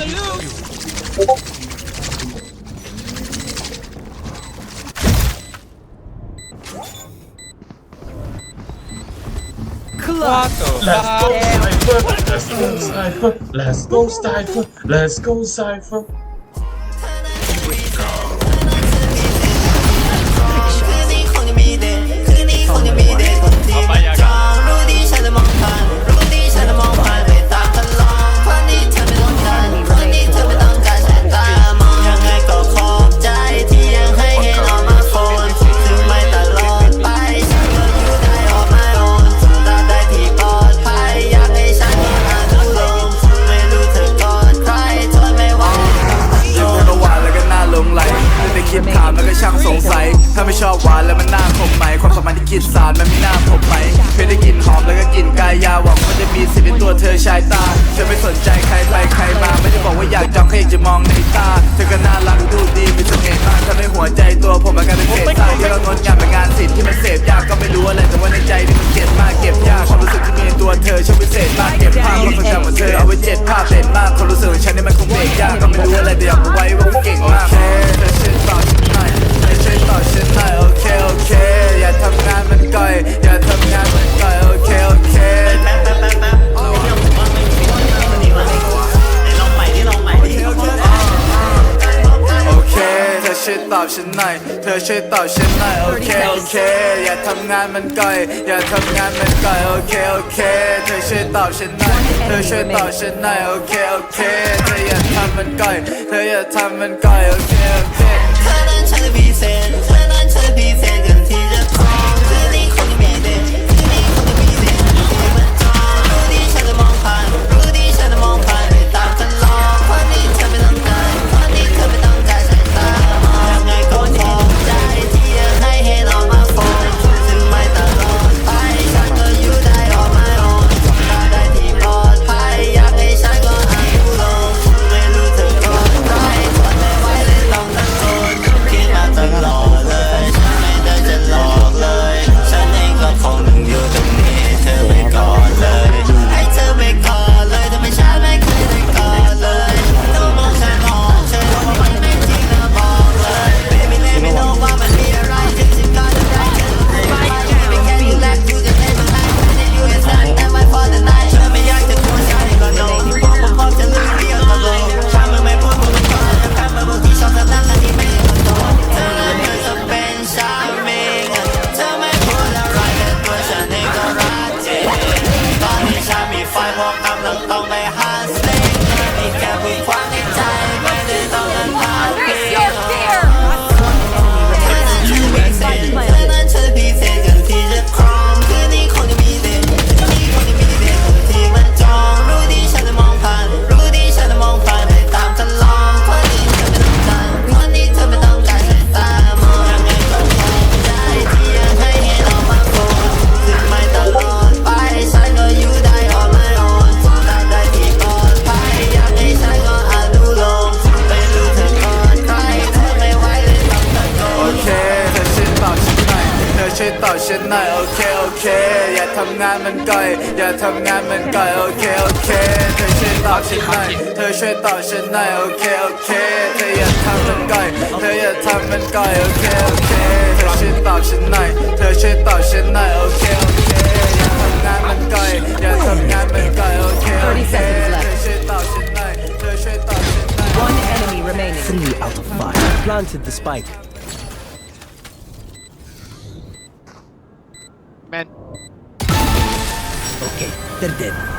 The Let's go Cypher. Let's go Cypher. Let's go Cypher. Let's go Cypher งสัย ถ้าไม่ชอบหวานแล้วมันน่าคมไหม ความสัมพันธ์ที่คิดสารมันไม่น่าพบไหมเพียงได้กลิ่นหอมแล้วก็กลิ่นกายยาหวังว่าจะมีสิ่งในตัวเธอชายตา เธอไม่สนใจใครไปใครมา ไม่ได้บอกว่าอยากจองแค่อยากจะมองในตา เธอก็น่ารักดูดีมีเสน่ห์มากทำให้หัวใจตัวผมมันกลายเป็นเศษทรายที่เรางดงามเป็นงานศิลป์ที่มันเสพยากก็ไม่รู้อะไรแต่ว่าในใจนี่มันเก็บมากเก็บยากความรู้สึกที่มีตัว ฉันหน่อย เธอช่วยตอบฉันหน่อย โอเค โอเค อย่าทำงานมันก่อย อย่าทำงานมันก่อย โอเค โอเค เธอช่วยตอบฉันหน่อย เธอช่วยตอบฉันหน่อย โอเค โอเค เธออย่าทำมันก่อย เธออย่าทำมันก่อย โอเค โอเคเธอนั้นฉันมีเศษเธอนั้ เธอช่วยตอบฉันหน่อยโอเคโอเค อย่าทำงานมันก่อย อย่าทำงานมันก่อยโอเคโอเค เธอช่วยตอบฉันหน่อย เธอช่วยตอบฉันหน่อยโอเคโอเค เธออย่าทำมันก่อย เธออย่าทำมันก่อยโอเคโอเค เธอช่วยตอบฉันหน่อย เธอช่วยตอบฉันหน่อยโอเคโอเค อย่าทำงานมันก่อย อย่าทำงานมันก่อยโอเคโอเค เธอช่วยตอบฉันหน่อย เธอช่วยตอบฉันหน่อย One enemy remaining. Three out of five. Planted the spike. Man Okay, they're dead.